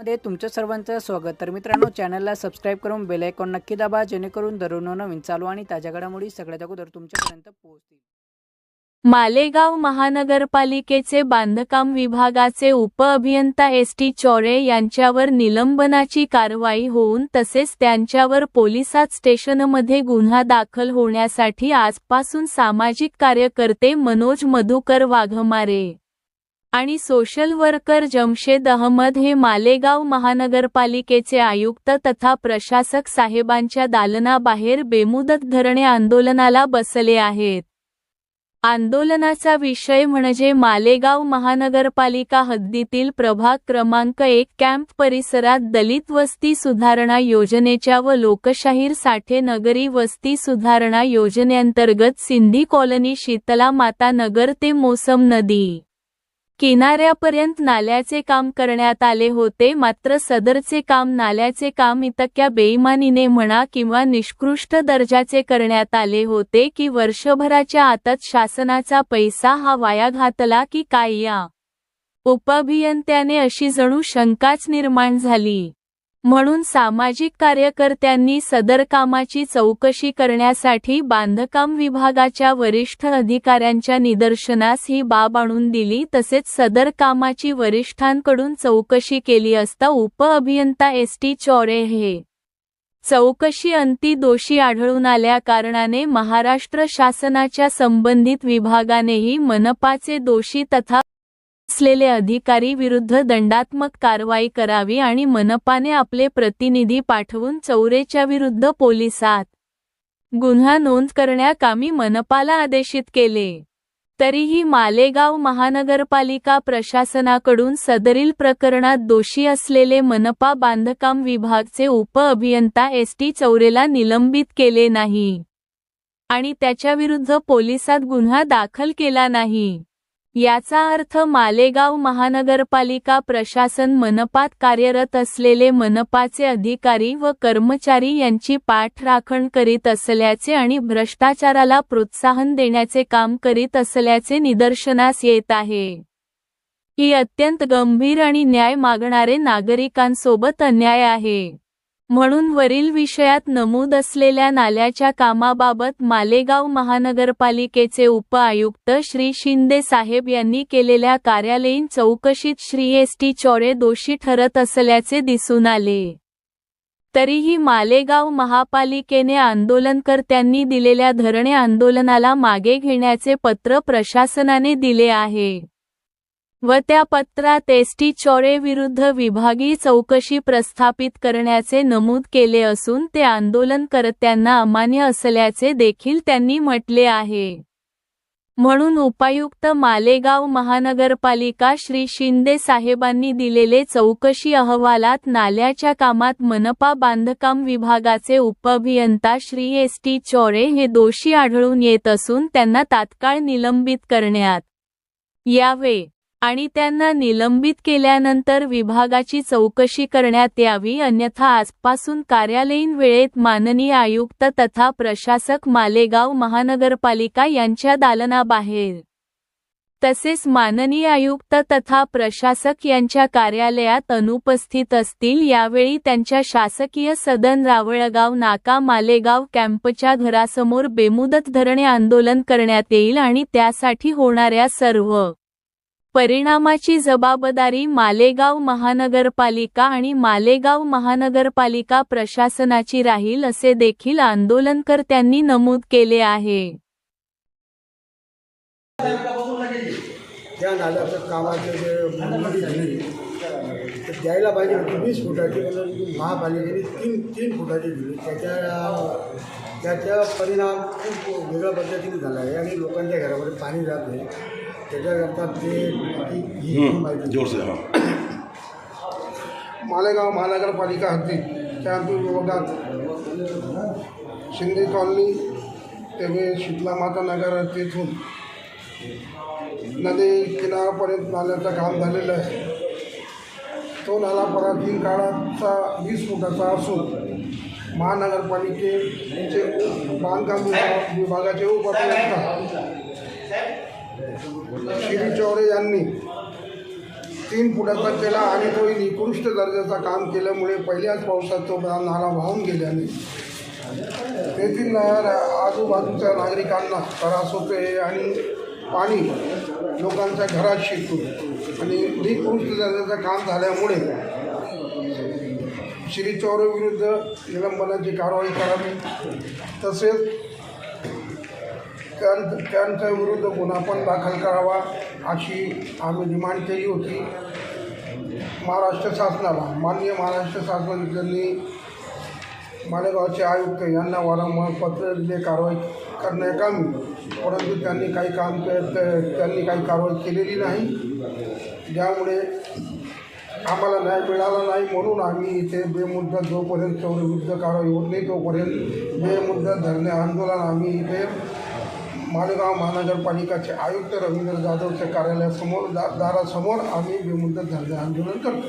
मध्ये तुमचं सर्वांचं स्वागत. तर मित्रांनो चॅनलला सबस्क्राईब करून बेल आयकॉन नक्की दाबा जेणेकरून दररोज नवीन चालू आणि ताज्या घडामोडी सगळ्यात अगोदर तुमच्यापर्यंत पोहोचतील. मालेगाव महानगरपालिकेचे बांधकाम विभागाचे उपअभियंता एस टी चोरे यांच्यावर निलंबनाची कारवाई होऊन तसेच त्यांच्यावर पोलिसात स्टेशनमध्ये गुन्हा दाखल होण्यासाठी आजपासून सामाजिक कार्यकर्ते मनोज मधुकर वाघमारे आणि सोशल वर्कर जमशेद अहमद हे मालेगाव महानगरपालिकेचे आयुक्त तथा प्रशासक साहेबांच्या दालनाबाहेर बेमुदत धरणे आंदोलनाला बसले आहेत. आंदोलनाचा विषय म्हणजे मालेगाव महानगरपालिका हद्दीतील प्रभाग क्रमांक एक कॅम्प परिसरात दलित वस्ती सुधारणा योजनेच्या व लोकशाहीर साठे नगरी वस्ती सुधारणा योजनेअंतर्गत सिंधी कॉलनी शीतला माता नगर ते मोसम नदी. किनाऱ्यापर्यंत नाल्याचे काम करण्यात आले होते. मात्र सदरचे काम नाल्याचे काम इतक्या बेईमानीने म्हणा किंवा निष्कृष्ट दर्जाचे करण्यात आले होते की वर्षभराच्या आतच शासनाचा पैसा हा वाया घातला की काय या उपअभियंत्याने अशी जणू शंकाच निर्माण झाली. म्हणून सामाजिक कार्यकर्त्यांनी सदर कामाची चौकशी करण्यासाठी बांधकाम विभागाच्या वरिष्ठ अधिकाऱ्यांच्या निदर्शनास ही बाब आणून दिली. तसेच सदर कामाची वरिष्ठांकडून चौकशी केली असता उपअभियंता एस टी चौरे हे चौकशी अंती दोषी आढळून आल्या कारणाने महाराष्ट्र शासनाच्या संबंधित विभागानेही मनपाचे दोषी तथा असलेले अधिकारी विरुद्ध दंडात्मक कारवाई करावी आणि मनपाने आपले प्रतिनिधी पाठवून चौरेच्या विरुद्ध पोलिसात गुन्हा नोंद करण्याकामी मनपाला आदेशित केले. तरीही मालेगाव महानगरपालिका प्रशासनाकडून सदरील प्रकरणात दोषी असलेले मनपा बांधकाम विभागचे उपअभियंता एस टी चौरेला निलंबित केले नाही. आणि त्याच्याविरुद्ध पोलिसात गुन्हा दाखल केला नाही. याचा अर्थ मालेगाव महानगरपालिका प्रशासन मनपात कार्यरत असलेले मनपाचे अधिकारी व कर्मचारी यांची पाठराखण करीत असल्याचे आणि भ्रष्टाचाराला प्रोत्साहन देण्याचे काम करीत असल्याचे निदर्शनास येत आहे. ही अत्यंत गंभीर आणि न्याय मागणारे नागरिकांसोबत अन्याय आहे. म्हणून वरील विषयात नमूद असलेल्या नाल्याच्या कामाबाबत मालेगाव महानगरपालिकेचे उपआयुक्त श्री शिंदे साहेब यांनी केलेल्या कार्यालयीन चौकशीत श्री एस टी दोषी ठरत असल्याचे दिसून आले. तरीही मालेगाव महापालिकेने आंदोलनकर्त्यांनी दिलेल्या धरणे आंदोलनाला मागे घेण्याचे पत्र प्रशासनाने दिले आहे. व त्या पत्रात एसटी चौरे चोरे विरुद्ध विभागीय चौकशी प्रस्थापित करण्याचे नमूद केले असून ते आंदोलनकर्त्यांना अमान्य असल्याचे देखील त्यांनी म्हटले आहे. म्हणून उपायुक्त मालेगाव महानगरपालिका श्री शिंदे साहेबांनी दिलेले चौकशी अहवालात नाल्याच्या कामात मनपा बांधकाम विभागाचे उपअभियंता श्री एस टी चोरे हे दोषी आढळून येत असून त्यांना तात्काळ निलंबित करण्यात यावे. आणि त्यांना निलंबित केल्यानंतर विभागाची चौकशी करण्यात यावी अन्यथा आजपासून कार्यालयीन वेळेत माननीय आयुक्त तथा प्रशासक मालेगाव महानगरपालिका यांच्या दालनाबाहेर. तसेच माननीय आयुक्त तथा प्रशासक यांच्या कार्यालयात अनुपस्थित असतील यावेळी त्यांच्या शासकीय सदन रावळगाव नाका मालेगाव कॅम्पच्या घरासमोर बेमुदत धरणे आंदोलन करण्यात येईल आणि त्यासाठी होणाऱ्या सर्व परिणामाची जबाबदारी मालेगाव महानगरपालिका आणि मालेगाव महानगरपालिका प्रशासनाची राहील असे देखील आंदोलनकर्त्यांनी नमूद केले आहे. त्या नाल्याचं कामाचं जे मंजुरी दिली तर द्यायला पाहिजे होती वीस फुटाची परंतु महापालिकेने तीन तीन फुटाची दिली त्याच्या त्याचा परिणाम खूप वेगळ्या पद्धतीने झाला आहे आणि लोकांच्या घरामध्ये पाणी जात आहे. त्याच्याकरता ते माहिती जोर से हाँ. मालेगाव महानगरपालिका हद्दीत कॅम्प विभागात शिंदे कॉलनी ते शीतला माता नगर तेथून नदी किनाऱ्यापर्यंत नाल्याचं काम झालेलं आहे. तो नाला प्राचीन काळाचा वीस फुटाचा असून महानगरपालिकेचे बांधकाम विभाग विभागाचे उपअभियंता श्री चौरे यांनी तीन फुटाचा केला आणि तो निकृष्ट दर्जाचा काम केल्यामुळे पहिल्याच पावसात तो नाला वाहून गेल्याने तेथील ना- आजूबाजूच्या नागरिकांना त्रास होतोय आणि पाणी लोकांच्या घरात शिरतो आणि निकृष्ट दर्जाचं काम झाल्यामुळे श्री चौरविरुद्ध निलंबनाची कारवाई करावी. तसेच त्यां त्यांच्या विरुद्ध गुन्हा पण दाखल करावा अशी आम्ही डिमांड केली होती. महाराष्ट्र शासनाला माननीय महाराष्ट्र शासन मालेगावचे आयुक्त यांना वारंवार पत्र दिले कारवाई करण्याकामी परंतु त्यांनी काही काम के त्यांनी काही कारवाई केलेली नाही. ज्यामुळे आम्हाला न्याय मिळाला नाही म्हणून आम्ही इथे बेमुद्दत जोपर्यंत चौरविरुद्ध कारवाई होत नाही तोपर्यंत बेमुद्दत धरणे आंदोलन आम्ही इथे मालेगाव महानगरपालिकेचे आयुक्त रवींद्र जाधवच्या कार्यालयासमोर दा दारासमोर आम्ही बेमुदत धरणे आंदोलन करतो